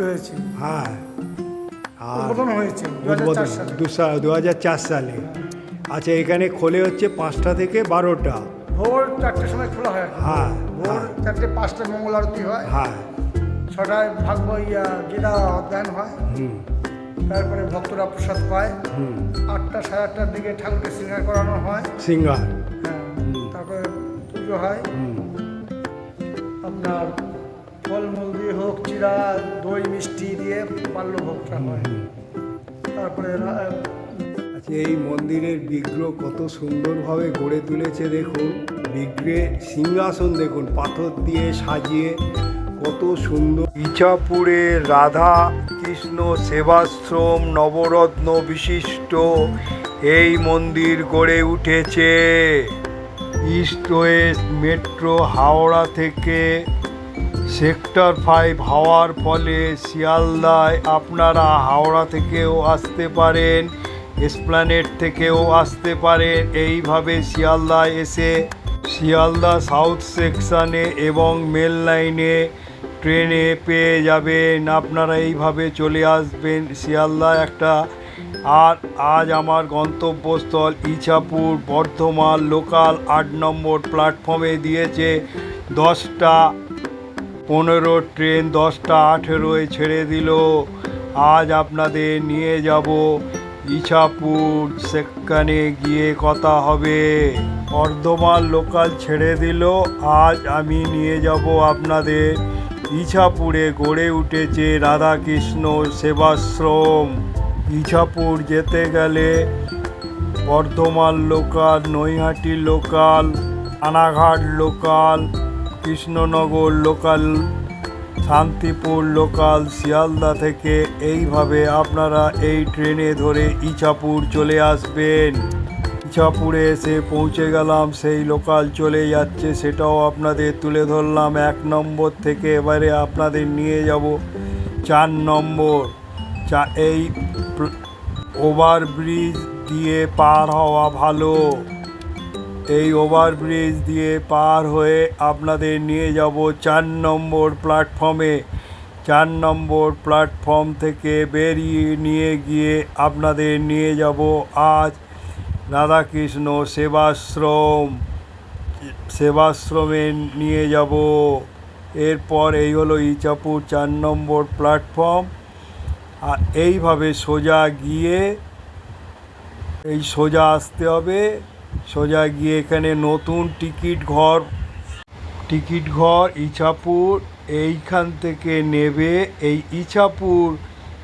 হয়েছে হ্যাঁ আর উদ্বোধন হয়েছে দু হাজার চার সালে আচ্ছা এখানে খোলে হচ্ছে পাঁচটা থেকে বারোটা চারটের সময় খোলা হয় হ্যাঁ ভোর হ্যাঁ। চারটে পাঁচটায় মঙ্গল আরতি হয়। হ্যাঁ। ছটায় ভাগব ইয়া গীতা অধ্যয়ন হয়। তারপরে ভক্তরা প্রসাদ পায়। আটটা সাড়ে আটটার দিকে ঠাকুরকে শৃঙ্গার করানো হয়। সিঙ্গার। হ্যাঁ তারপরে পুজো হয়। আপনার ফলমূল দিয়ে হোক চিরা দই মিষ্টি দিয়ে বাল্যভোগটা হয়। তারপরে আচ্ছা এই মন্দিরের বিগ্রহ কত সুন্দরভাবে গড়ে তুলেছে দেখুন। বিগ্রহে সিংহাসন দেখুন, পাথর দিয়ে সাজিয়ে কত সুন্দর। ইচাপুরে রাধা, কৃষ্ণ, সেবাশ্রম, নবরত্ন বিশিষ্ট, এই মন্দির গড়ে উঠেছে। ইস্ট ওয়েস্ট মেট্রো হাওড়া থেকে সেক্টর ফাইভ হওয়ার ফলে শিয়ালদায় আপনারা হাওড়া থেকেও আসতে পারেন এসপ্ল্যানেট থেকেও আসতে পারেন। এইভাবে শিয়ালদায় এসে শিয়ালদা সাউথ সেকশানে এবং মেল লাইনে ট্রেনে পেয়ে যাবেন। আপনারা এইভাবে চলে আসবেন শিয়ালদা একটা। আর আজ আমার গন্তব্যস্থল ইছাপুর, বর্ধমান লোকাল আট নম্বর প্ল্যাটফর্মে দিয়েছে দশটা পনেরো ট্রেন, দশটা আঠেরোয় ছেড়ে দিল। আজ আপনাদের নিয়ে যাব ইছাপুর সেখানে গিয়ে কথা হবে। বর্ধমান লোকাল ছেড়ে দিল। আজ আমি নিয়ে যাব আপনাদের। ইছাপুরে গড়ে উঠেছে রাধাকৃষ্ণ সেবাশ্রম। ইছাপুর যেতে গেলে Bardhaman local, Naihati local, আনাঘাট local, Krishnanagar local Shantipur local Sealdah থেকে এইভাবে আপনারা এই ট্রেনে ধরে ইছাপুর চলে আসবেন। ইছাপুরে এসে পৌঁছে গেলাম, সেই লোকাল চলে যাচ্ছে, সেটাও আপনাদের তুলে ধরলাম। এক নম্বর থেকে এবারে আপনাদের নিয়ে যাব চার নম্বর। চা, এই ওভারব্রিজ দিয়ে পার হওয়া ভালো। এই ওভারব্রিজ দিয়ে পার হয়ে আপনাদের নিয়ে যাব চার নম্বর প্ল্যাটফর্মে। চার নম্বর প্ল্যাটফর্ম থেকে বেরিয়ে নিয়ে গিয়ে আপনাদের নিয়ে যাব আজ রাধাকৃষ্ণ সেবাশ্রম। সেবাশ্রমে নিয়ে যাব। এরপর এই হলো ইচাপুর চার নম্বর প্ল্যাটফর্ম। আর এইভাবে সোজা গিয়ে এই সোজা আসতে হবে। সোজা গিয়ে এখানে নতুন টিকিট ঘর টিকিট ঘর ইছাপুর, এইখান থেকে নেবে এই ইছাপুর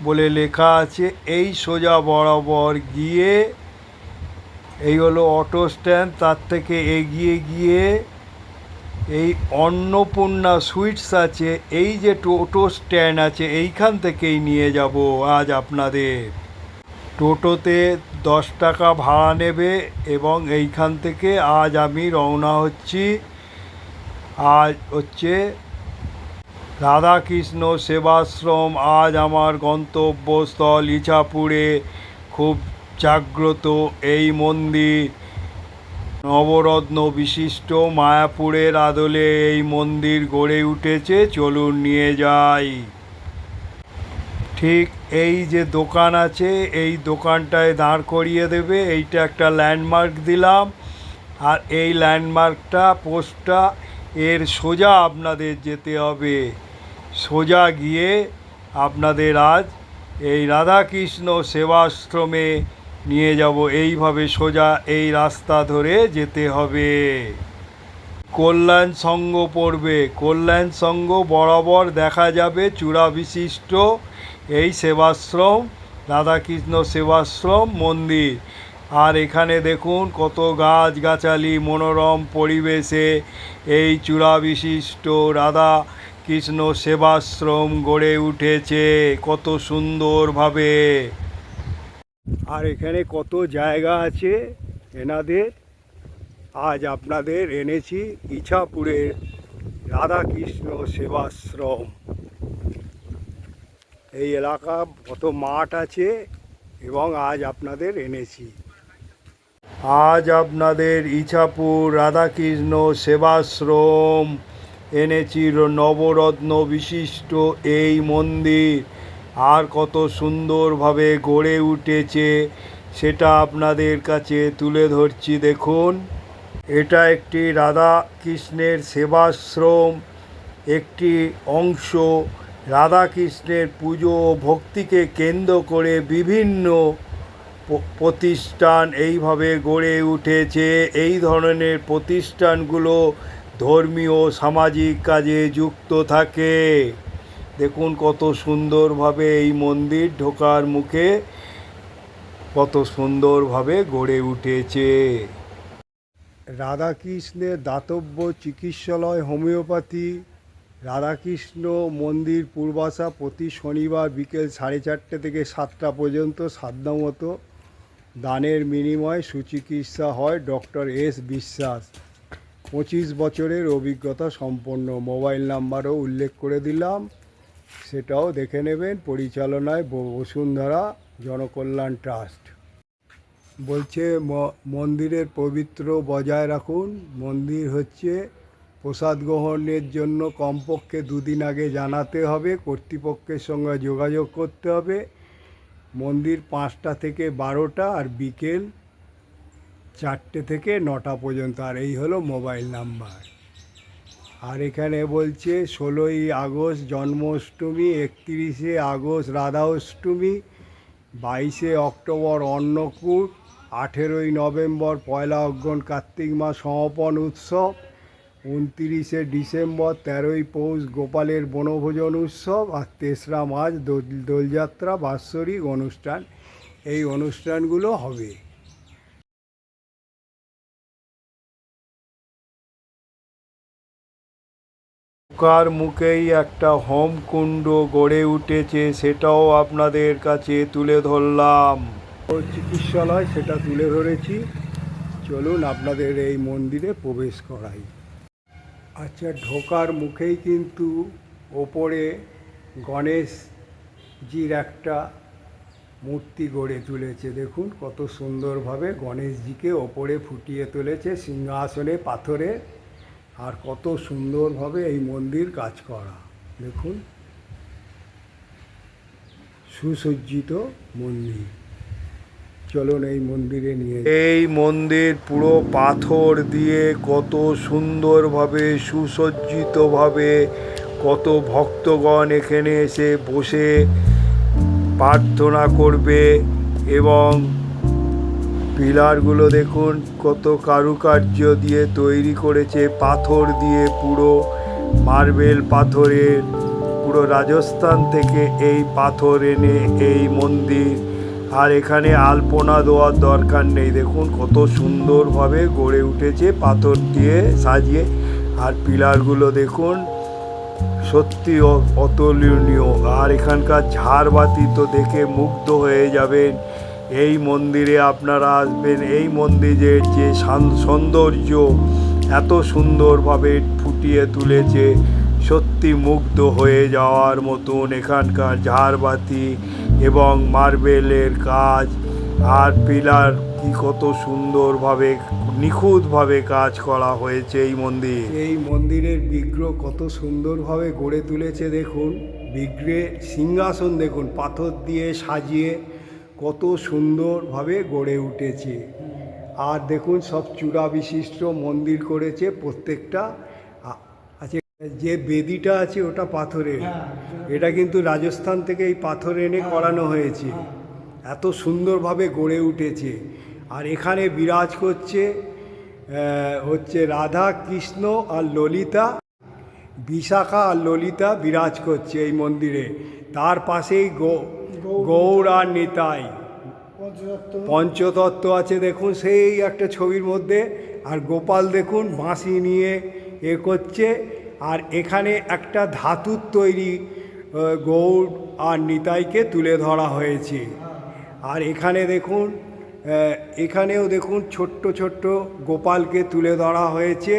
বলে লেখা আছে। এই সোজা বরাবর গিয়ে এই হলো অটো স্ট্যান্ড, তার থেকে এগিয়ে গিয়ে এই অন্নপূর্ণা সুইটস আছে। এই যে টোটো স্ট্যান্ড আছে, এইখান থেকেই নিয়ে যাব আজ আপনাদের। টোটোতে দশ টাকা ভাড়া নেবে এবং এইখান থেকে আজ আমি রওনা হচ্ছি। আজ হচ্ছে রাধাকৃষ্ণ সেবাশ্রম। আজ আমার গন্তব্যস্থল ইছাপুরে। খুব জাগ্রত এই মন্দির। নবরত্ন বিশিষ্ট মায়াপুরের আদলে এই মন্দির গড়ে উঠেছে। চলুন নিয়ে যাই। ঠিক এই যে দোকান আছে, এই দোকানটায় দাঁড় করিয়ে দেবে। এইটা একটা ল্যান্ডমার্ক দিলাম। আর এই ল্যান্ডমার্কটা পোস্টটা এর সোজা আপনাদের যেতে হবে। সোজা গিয়ে আপনাদের আজ এই রাধাকৃষ্ণ সেবাশ্রমে নিয়ে যাব। এইভাবে সোজা এই রাস্তা ধরে যেতে হবে। কল্যাণ সঙ্গ পড়বে। কল্যাণ সঙ্গ বরাবর দেখা যাবে। চূড়া বিশিষ্ট এই সেবাশ্রম, রাধাকৃষ্ণ সেবাশ্রম মন্দির। আর এখানে দেখুন কত গাছগাছালি, মনোরম পরিবেশে এই চূড়া বিশিষ্ট রাধা কৃষ্ণ সেবাশ্রম গড়ে উঠেছে। কত সুন্দরভাবে। আর এখানে কত জায়গা আছে এনাদের। আজ আপনাদের এনেছি ইছাপুরের রাধাকৃষ্ণ সেবাশ্রম। এই এলাকা কত মাঠ আছে এবং আজ আপনাদের এনেছি। আজ আপনাদের ইছাপুর, রাধাকৃষ্ণ সেবাশ্রম এনেছি, নবরত্ন বিশিষ্ট এই মন্দির। আর কত সুন্দরভাবে গড়ে উঠেছে সেটা আপনাদের কাছে তুলে ধরছি, দেখুন। এটা একটি রাধা কৃষ্ণের সেবাশ্রম, একটি অংশ। রাধাকৃষ্ণের পুজো ভক্তিকে কেন্দ্র করে বিভিন্ন প্রতিষ্ঠান এইভাবে গড়ে উঠেছে। এই ধরনের প্রতিষ্ঠানগুলো ধর্মীয় সামাজিক কাজে যুক্ত থাকে। দেখুন কত সুন্দরভাবে এই মন্দির ঢোকার মুখে কত সুন্দরভাবে গড়ে উঠেছে। রাধাকৃষ্ণের দাতব্য চিকিৎসালয় হোমিওপ্যাথি রাধাকৃষ্ণ মন্দির পূর্বাশা প্রতি শনিবার বিকেল সাড়ে চারটে থেকে সাতটা পর্যন্ত সাধ্যমতো দানের বিনিময়ে সুচিকিৎসা হয় ডক্টর এস বিশ্বাস। পঁচিশ বছরের অভিজ্ঞতা সম্পন্ন। মোবাইল নাম্বারও উল্লেখ করে দিলাম। সেটাও দেখে নেবেন পরিচালনায় বসুন্ধরা জনকল্যাণ ট্রাস্ট। বলছে মন্দিরের পবিত্র বজায় রাখুন। মন্দির হচ্ছে প্রসাদ গ্রহণের জন্য কমপক্ষে দুদিন আগে জানাতে হবে, কর্তৃপক্ষের সঙ্গে যোগাযোগ করতে হবে। মন্দির পাঁচটা থেকে বারোটা আর বিকেল চারটে থেকে নটা পর্যন্ত, আর এই হলো মোবাইল নাম্বার। আর এখানে বলছে, ষোলোই আগস্ট জন্মাষ্টমী, একত্রিশে আগস্ট রাধা অষ্টমী বাইশে অক্টোবর অন্নকূট, আঠেরোই নভেম্বর পয়লা অগ্রহণ কার্তিক মাস সমাপন উৎসব। উনতিরিশে ডিসেম্বর তেরোই পৌষ গোপালের বনভোজন উৎসব আর তেসরা মার্চ দোল- দোলযাত্রা বাৎসরিক অনুষ্ঠান। এই অনুষ্ঠানগুলো হবে। কার মুখেই একটা হোমকুণ্ড গড়ে উঠেছে সেটাও আপনাদের কাছে তুলে ধরলাম। চিকিৎসালয় সেটা তুলে ধরেছি। চলুন আপনাদের এই মন্দিরে প্রবেশ করাই। আচ্ছা ঢোকার মুখেই কিন্তু ওপরে গণেশজির একটা মূর্তি গড়ে তুলেছে। দেখুন, কত সুন্দরভাবে গণেশজিকে ওপরে ফুটিয়ে তুলেছে সিংহাসনে, পাথরে, আর কত সুন্দরভাবে এই মন্দির কাজ করা। দেখুন, সুসজ্জিত মন্দির। চলুন এই মন্দিরে নিয়ে এই মন্দির পুরো পাথর দিয়ে কত সুন্দরভাবে, সুসজ্জিতভাবে, কত ভক্তগণ এখানে এসে বসে প্রার্থনা করবে এবং পিলারগুলো দেখুন, কত কারুকার্য দিয়ে তৈরি করেছে, পাথর দিয়ে পুরো মার্বেল পাথরের, পুরো রাজস্থান থেকে এই পাথর এনে এই মন্দির আর এখানে আলপনা দেওয়ার দরকার নেই। দেখুন কত সুন্দরভাবে গড়ে উঠেছে পাথর দিয়ে সাজিয়ে। আর পিলারগুলো দেখুন, সত্যি অতুলনীয়। আর এখানকার ঝাড়বাতি তো দেখে মুগ্ধ হয়ে যাবেন। এই মন্দিরে আপনারা আসবেন। এই মন্দিরের যে সৌন্দর্য এত সুন্দরভাবে ফুটিয়ে তুলেছে। সত্যি মুগ্ধ হয়ে যাওয়ার মতন এখানকার ঝাড়বাতি। এবং মার্বেলের কাজ আর পিলার কি কত সুন্দরভাবে, নিখুঁতভাবে কাজ করা হয়েছে এই মন্দির। এই মন্দিরের বিগ্রহ কত সুন্দরভাবে গড়ে তুলেছে দেখুন। বিগ্রহে সিংহাসন দেখুন, পাথর দিয়ে সাজিয়ে কত সুন্দরভাবে গড়ে উঠেছে। আর দেখুন সব চূড়া বিশিষ্ট মন্দির করেছে প্রত্যেকটা যে বেদিটা আছে ওটা পাথরের। এটা কিন্তু রাজস্থান থেকে এই পাথর এনে করানো হয়েছে। এত সুন্দরভাবে গড়ে উঠেছে। আর এখানে বিরাজ করছে হচ্ছে রাধা কৃষ্ণ আর ললিতা। বিশাখা আর ললিতা বিরাজ করছে এই মন্দিরে। তার পাশেই গৌ গৌর আর নিতাই। পঞ্চতত্ত্ব আছে দেখুন সেই একটা ছবির মধ্যে। আর গোপাল দেখুন বাঁশি নিয়ে এ করছে। আর এখানে একটা ধাতুর তৈরি গৌড় আর নিতাইকে তুলে ধরা হয়েছে। আর এখানে দেখুন এখানেও দেখুন ছোট্ট ছোট্ট গোপালকে তুলে ধরা হয়েছে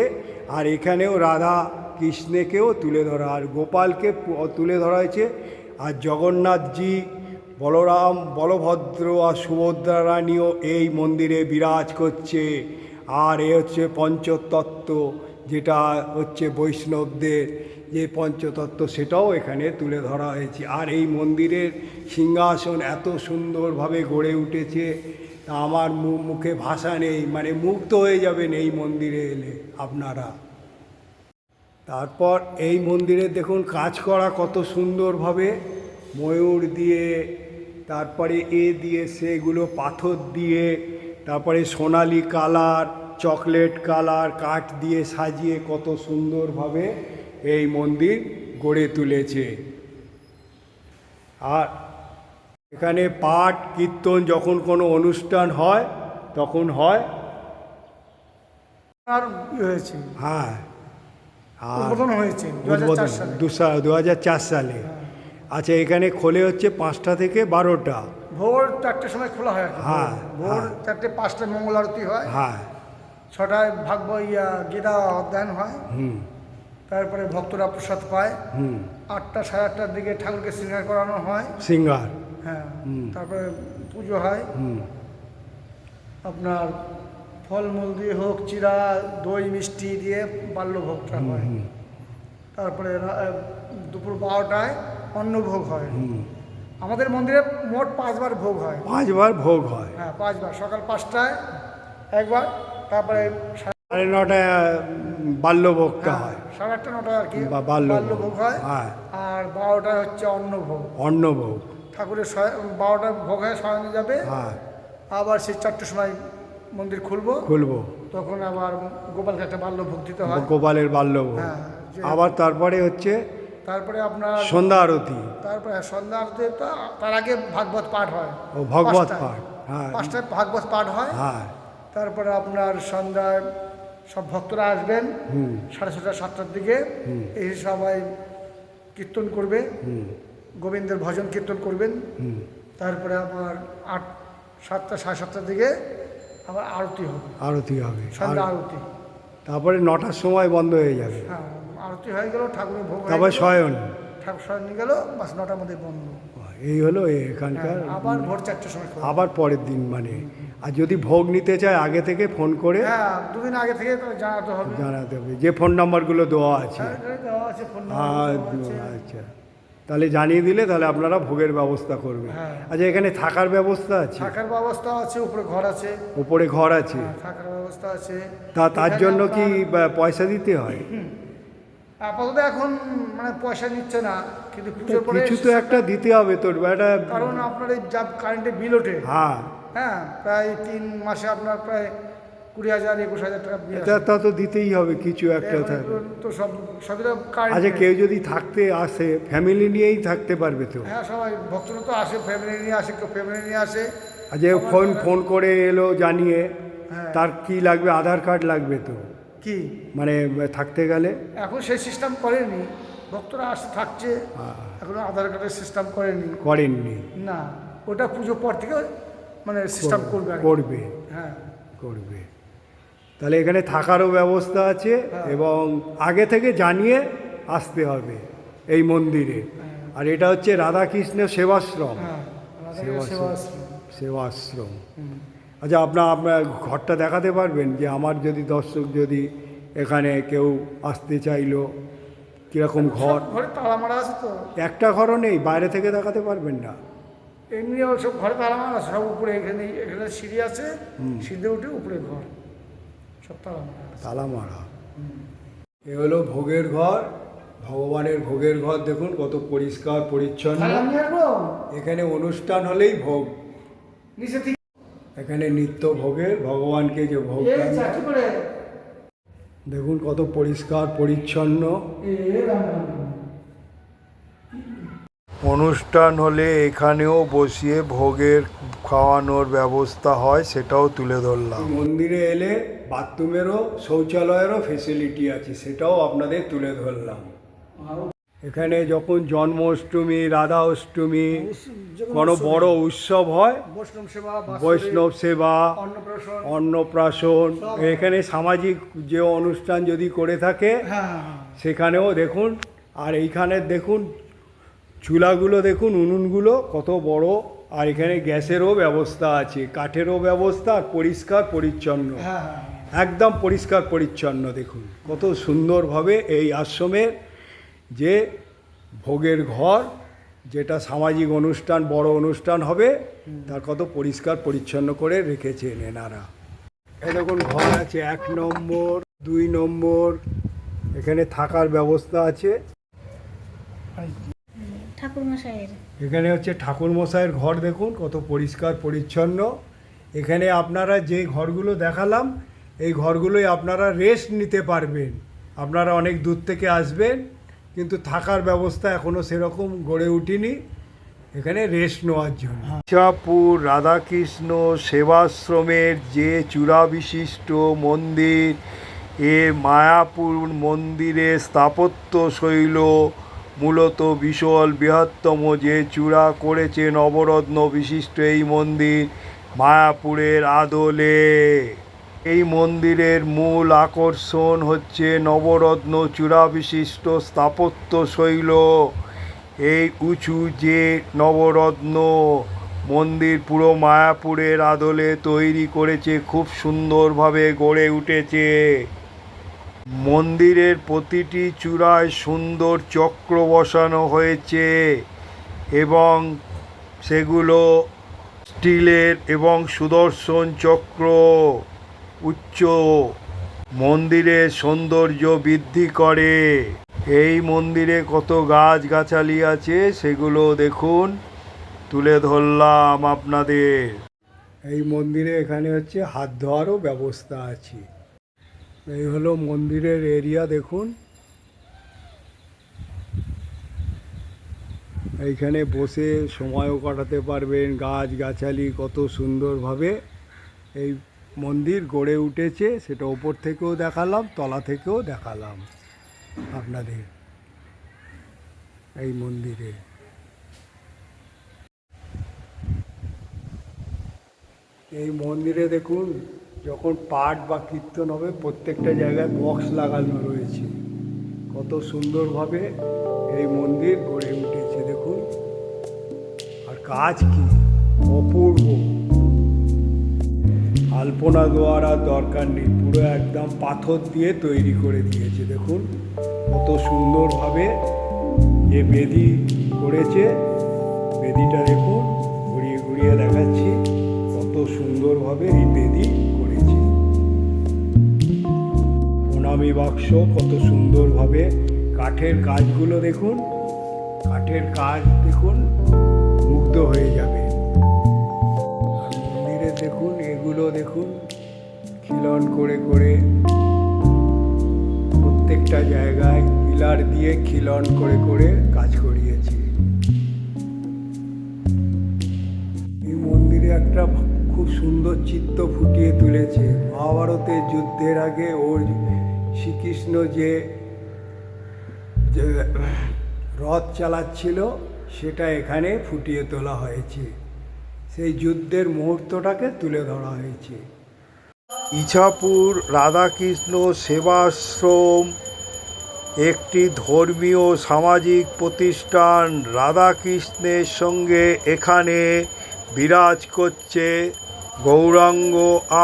আর এখানেও রাধা কৃষ্ণকেও তুলে ধরা, আর গোপালকে তুলে ধরা হয়েছে। আর জগন্নাথজি, বলরাম, বলভদ্র আর সুভদ্রা রানীও এই মন্দিরে বিরাজ করছে। আর এ হচ্ছে পঞ্চতত্ত্ব। যেটা হচ্ছে বৈষ্ণবদের যে পঞ্চতত্ত্ব, সেটাও এখানে তুলে ধরা হয়েছে। আর এই মন্দিরের সিংহাসন এত সুন্দরভাবে গড়ে উঠেছে, তা আমার মুখে ভাষা নেই। মানে মুগ্ধ হয়ে যাবেন এই মন্দিরে এলে আপনারা। তারপর এই মন্দিরে দেখুন কাজ করা কত সুন্দরভাবে। ময়ূর দিয়ে, তারপরে এ দিয়ে, সেগুলো পাথর দিয়ে, তারপরে সোনালি কালার চকলেট কালার কাঠ দিয়ে সাজিয়ে কত সুন্দরভাবে এই মন্দির গড়ে তুলেছে। আর এখানে পাঠ কীর্তন যখন কোনো অনুষ্ঠান হয় তখন হয়। আর ই হয়েছে। হ্যাঁ। উদ্বোধন হয়েছে দু হাজার চার সালে। সালে। আচ্ছা এখানে খোলে হচ্ছে পাঁচটা থেকে বারোটা। ভোর চারটের সময় খোলা হয়। হ্যাঁ, ভোর হ্যাঁ। চারটে পাঁচটায় মঙ্গল আরতি হয়। হ্যাঁ। ছটায় ভাগ্য ইয়া গীতা অধ্যয়ন হয়। হুম। তারপরে ভক্তরা প্রসাদ পায়। হুম। আটটা সাড়ে আটটার দিকে ঠাকুরকে শৃঙ্গার করানো হয়। সিঙ্গার। হ্যাঁ তারপরে পুজো হয়। হুম। আপনার ফলমূল দিয়ে হোক চিরা দই মিষ্টি দিয়ে বাল্যভোগটা হয়। তারপরে দুপুর বারোটায় অন্নভোগ হয়। আমাদের মন্দিরে মোট পাঁচবার ভোগ হয়। পাঁচবার ভোগ হয়। হ্যাঁ পাঁচবার। সকাল পাঁচটায় একবার তারপরে সাড়ে- নটায় বাল্যভোগটা হ্যাঁ, হয়। সাড়ে আটটা নটা আর কি বাল্যভোগ। হয়। হ্যাঁ। আর বারোটায় হচ্ছে অন্নভোগ। অন্নভোগ। ঠাকুরের বারোটায় ভোগ হয় সরানো যাবে। হ্যাঁ। আবার সেই চারটের সময় মন্দির খুলবো। খুলবো। তখন আবার গোপালকে একটা বাল্যভোগ দিতে হয়। গোপালের বাল্যভোগ। হ্যাঁ, আবার তারপরে হচ্ছে তারপরে আপনার সন্ধ্যা আরতি। তারপরে সন্ধ্যা আরতি তার আগে ভাগবত পাঠ হয়। ও ভগবত। পাঠ হ্যাঁ। পাঁচটায় ভাগবত পাঠ হয়। হ্যাঁ। তারপরে আপনার সন্ধ্যায় সব ভক্তরা আসবেন। হুম। সাড়ে ছটা সাতটার দিকে। এই সবাই কীর্তন করবে। হুম। গোবিন্দের ভজন কীর্তন করবেন। হুম। তারপরে আমার আট সাতটা সাড়ে সাতটার দিকে আবার আরতি হবে। আরতি হবে। সন্ধ্যা আরতি। তারপরে নটার সময় বন্ধ হয়ে যাবে। হ্যাঁ আরতি হয়ে গেল ঠাকুরের ভোগ তারপর শয়ন। ঠাকুর শয়ন গেল বাস নটার মধ্যে বন্ধ। এই হলো এখানকার হ্যাঁ, আবার ভোর চারটের সময় আবার পরের দিন মানে। আর যদি ভোগ নিতে চায় আগে থেকে ফোন করে হ্যাঁ দুদিন আগে থেকে তো জানাতে হবে। জানাতে হবে। যে ফোন নাম্বারগুলো দেওয়া আছে। হ্যাঁ, নাম্বার দেওয়া আছে। আচ্ছা। তাহলে জানিয়ে দিলে তাহলে আপনারা ভোগের ব্যবস্থা করবেন। আচ্ছা এখানে থাকার ব্যবস্থা আছে? থাকার ব্যবস্থা আছে উপরে ঘর আছে। উপরে ঘর আছে? থাকার ব্যবস্থা আছে। তা তার জন্য কি পয়সা দিতে হয়? আপাতত এখন মানে পয়সা নিচ্ছে না কিন্তু পুজোর পরে কিছু তো একটা দিতে হবে তোর একটা কারণ আপনার এই যা কারেন্টের বিল ওঠে হ্যাঁ। হ্যাঁ প্রায় তিন মাসে আপনার প্রায় কুড়ি হাজার একুশ হাজার টাকা এটা তা তো দিতেই হবে কিছু একটা তো সব সবই তো আচ্ছা কেউ যদি থাকতে আসে ফ্যামিলি নিয়েই থাকতে পারবে তো। হ্যাঁ সবাই ভক্তরা তো আসে ফ্যামিলি নিয়ে আসে কেউ ফ্যামিলি নিয়ে আসে। আচ্ছা ফোন ফোন করে এলো জানিয়ে হ্যাঁ। তার কি লাগবে? আধার কার্ড লাগবে তো। কি? মানে থাকতে গেলে? এখন সেই সিস্টেম করেনি। ভক্তরা আসে থাকছে হ্যাঁ। এখন আধার কার্ডের সিস্টেম করেনি। করেননি? না ওটা পুজো পর থেকে মানে সিস্টেম করবে করবে হ্যাঁ। করবে। তাহলে এখানে থাকারও ব্যবস্থা আছে হ্যাঁ। এবং আগে থেকে জানিয়ে আসতে হবে এই মন্দিরে। আর এটা হচ্ছে রাধাকৃষ্ণ সেবাশ্রম। হ্যাঁ সেবাশ্রম। হুম। আচ্ছা আপনার আপনার ঘরটা দেখাতে পারবেন যে আমার যদি দর্শক যদি এখানে কেউ আসতে চাইলো কীরকম ঘর? ঘরে তালা মারা আছে তো। একটা ঘরও নেই বাইরে থেকে দেখাতে পারবেন না। এমনি সব ঘরে তালা মারা সব উপরে এখানে এখানে সিঁড়ি আছে সিঁড়ি উঠে উপরে ঘর সব তালা মারা তালা মারা এ হলো ভোগের ঘর ভগবানের ভোগের ঘর দেখুন কত পরিষ্কার পরিচ্ছন্ন। এখানে অনুষ্ঠান হলেই ভোগ। নিচে এখানে নিত্য ভোগের ভগবানকে যে ভোগ দেখুন কত পরিষ্কার পরিচ্ছন্ন। অনুষ্ঠান হলে এখানেও বসিয়ে ভোগের খাওয়ানোর ব্যবস্থা হয় সেটাও তুলে ধরলাম। মন্দিরে এলে বাথরুমেরও শৌচালয়েরও ফেসিলিটি আছে সেটাও আপনাদের তুলে ধরলাম। এখানে যখন জন্মাষ্টমী রাধা অষ্টমী কোনো বড় উৎসব হয় বৈষ্ণব সেবা অন্নপ্রাশন এখানে সামাজিক যে অনুষ্ঠান যদি করে থাকে হ্যাঁ হ্যাঁ সেখানেও দেখুন আর এইখানে দেখুন চুলাগুলো দেখুন উনুনগুলো কত বড় আর এখানে গ্যাসেরও ব্যবস্থা আছে কাঠেরও ব্যবস্থা আর পরিষ্কার পরিচ্ছন্ন। হ্যাঁ হ্যাঁ। একদম পরিষ্কার পরিচ্ছন্ন দেখুন কত সুন্দরভাবে এই আশ্রমের যে ভোগের ঘর যেটা সামাজিক অনুষ্ঠান বড় অনুষ্ঠান হবে তার কত পরিষ্কার পরিচ্ছন্ন করে রেখেছেন এনারা। এরকম ঘর আছে এক নম্বর দুই নম্বর এখানে থাকার ব্যবস্থা আছে। এখানে হচ্ছে ঠাকুর মশাইয়ের ঘর দেখুন কত পরিষ্কার পরিচ্ছন্ন। এখানে আপনারা যে ঘরগুলো দেখালাম এই ঘরগুলোই আপনারা রেস্ট নিতে পারবেন। আপনারা অনেক দূর থেকে আসবেন। কিন্তু থাকার ব্যবস্থা এখনও সেরকম গড়ে উঠিনি। এখানে রেস্ট নেওয়ার জন্য। ইচ্ছাপুর রাধাকৃষ্ণ, সেবাশ্রমের যে চূড়া বিশিষ্ট মন্দির, এ মায়াপুর মন্দিরের স্থাপত্য শৈল, মূলত বিশাল বৃহত্তম যে চূড়া করেছে নবরত্ন বিশিষ্ট এই মন্দির, মায়াপুরের আদলে। এই মন্দিরের মূল আকর্ষণ হচ্ছে নবরত্ন চূড়া বিশিষ্ট স্থাপত্য শৈল। এই উঁচু যে নবরত্ন মন্দির পুরো মায়াপুরের আদলে তৈরি করেছে, খুব সুন্দরভাবে গড়ে উঠেছে। মন্দিরের প্রতিটি চূড়ায় সুন্দর চক্র বসানো হয়েছে এবং সেগুলো স্টিলের এবং সুদর্শন চক্র। উচ্চ মন্দিরের সৌন্দর্য বৃদ্ধি করে। এই মন্দিরে কত গাছগাছালি আছে, সেগুলো দেখুন। তুলে ধরলাম আপনাদের। এই মন্দিরে এখানে হচ্ছে হাত ধোয়ারও ব্যবস্থা আছে। এই হলো মন্দিরের এরিয়া, দেখুন। এইখানে বসে সময়ও কাটাতে পারবেন গাছ গাছালি কত সুন্দরভাবে। এই মন্দির গড়ে উঠেছে, সেটা ওপর থেকেও দেখালাম, তলা থেকেও দেখালাম আপনাদের এই মন্দিরে। এই মন্দিরে দেখুন, যখন পাঠ বা কীর্তন হবে, প্রত্যেকটা জায়গায় বক্স লাগানো রয়েছে। কত সুন্দরভাবে এই মন্দির গড়ে উঠেছে, দেখুন। আর কাজ কি? অপূর্ব। আলপনা দেওয়ার আর দরকার নেই। পুরো একদম পাথর দিয়ে তৈরি করে দিয়েছে, দেখুন। কত সুন্দরভাবে যে বেদি করেছে, বেদিটা দেখুন, ঘুরিয়ে ঘুরিয়ে দেখাচ্ছি, কত সুন্দরভাবে এই বেদি করেছে। প্রণামী বাক্স, কত সুন্দরভাবে কাঠের কাজগুলো দেখুন, কাঠের কাজ দেখুন, মুগ্ধ হয়ে যাবে। দেখুন দেখুন, খিলন করে করে প্রত্যেকটা জায়গায় পিলার দিয়ে খিলন করে করে কাজ করিয়েছে। এই মন্দিরে একটা খুব সুন্দর চিত্র ফুটিয়ে তুলেছে। মহাভারতের যুদ্ধের আগে ওর শ্রীকৃষ্ণ যে রথ চালাচ্ছিল, সেটা এখানে ফুটিয়ে তোলা হয়েছে। সেই যুদ্ধের মুহূর্তটাকে তুলে ধরা হয়েছে। ইছাপুর রাধাকৃষ্ণ সেবাশ্রম, একটি ধর্মীয় সামাজিক প্রতিষ্ঠান রাধাকৃষ্ণের সঙ্গে এখানে বিরাজ করছে। গৌরাঙ্গ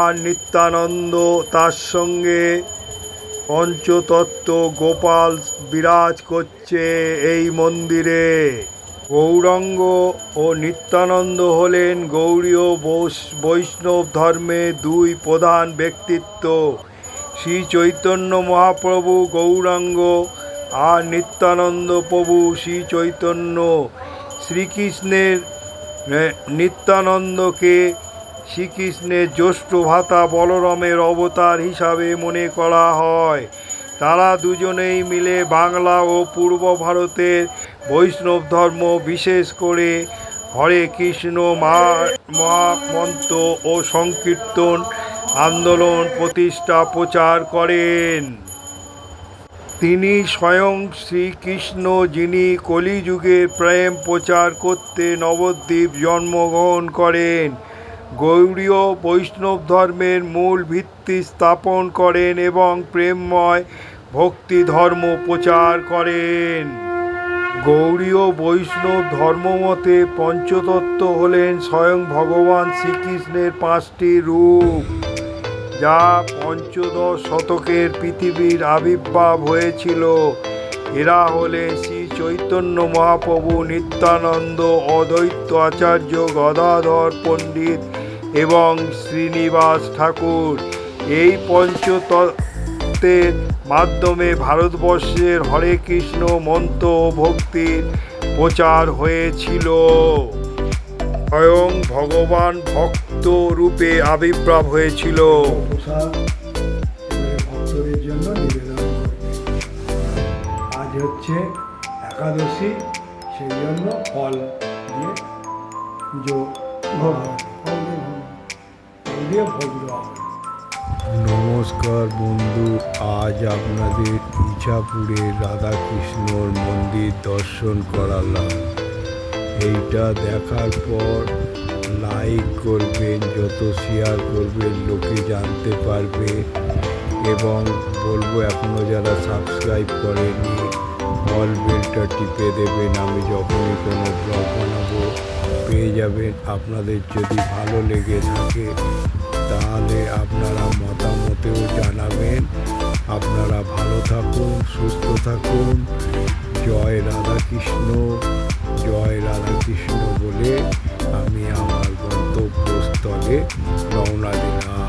আর নিত্যানন্দ তার সঙ্গে পঞ্চতত্ত্ব গোপাল বিরাজ করছে এই মন্দিরে। গৌরাঙ্গ ও নিত্যানন্দ হলেন বৈষ- বৈষ্ণব ধর্মে দুই প্রধান ব্যক্তিত্ব। শ্রী চৈতন্য মহাপ্রভু গৌরাঙ্গ আর নিত্যানন্দ প্রভু শ্রী চৈতন্য। শ্রীকৃষ্ণের নিত্যানন্দকে শ্রীকৃষ্ণের জ্যৈষ্ঠ ভাতা বলরামের অবতার হিসাবে মনে করা হয়। তারা দুজনেই মিলে বাংলা ও পূর্ব ভারতের বৈষ্ণব ধর্ম বিশেষ করে হরে কৃষ্ণ মহা মহামন্ত্র ও সংকীর্তন আন্দোলন প্রতিষ্ঠা, প্রচার করেন। তিনি স্বয়ং শ্রীকৃষ্ণ, যিনি কলিযুগে প্রেম প্রচার করতে নবদ্বীপ জন্মগ্রহণ করেন। গৌড়ীয় বৈষ্ণব ধর্মের মূল ভিত্তি স্থাপন করেন এবং প্রেমময় ভক্তি ধর্ম প্রচার করেন। গৌড়ীয় বৈষ্ণব ধর্মমতে পঞ্চতত্ত্ব হলেন স্বয়ং ভগবান শ্রীকৃষ্ণের পাঁচটি রূপ, যা পঞ্চদশ শতকের পৃথিবীর আবির্ভাব হয়েছিল। এরা হলেন শ্রী চৈতন্য মহাপ্রভু, নিত্যানন্দ অদ্বৈত আচার্য, গদাধর পণ্ডিত এবং শ্রীনিবাস ঠাকুর। এই পঞ্চতত্ত্বের মাধ্যমে ভারতবর্ষের হরে কৃষ্ণ মন্ত্র ভক্তির প্রচার হয়েছিল। স্বয়ং ভগবান ভক্ত রূপে আবির্ভাব হয়েছিল। আজ হচ্ছে একাদশী, সেই জন্য ফল দিয়ে দিয়ে ভোগ। দেওয়া নমস্কার বন্ধু, আজ আপনাদের ইছাপুরের রাধাকৃষ্ণর মন্দির দর্শন করালাম। এইটা দেখার পর লাইক করবেন, যত শেয়ার করবেন, লোকে জানতে পারবে। এবং বলব এখনও যারা সাবস্ক্রাইব করেনি অল বেলটা টিপে দেবেন। আমি যখনই কোনো ব্লগ বানাবো, পেয়ে যাবেন। আপনাদের যদি ভালো লেগে থাকে তাহলে আপনারা মতামতেও জানাবেন। আপনারা ভালো থাকুন, সুস্থ থাকুন। জয় রাধাকৃষ্ণ জয় রাধাকৃষ্ণ বলে আমি আমার গন্তব্যস্থলে রওনা দিলাম।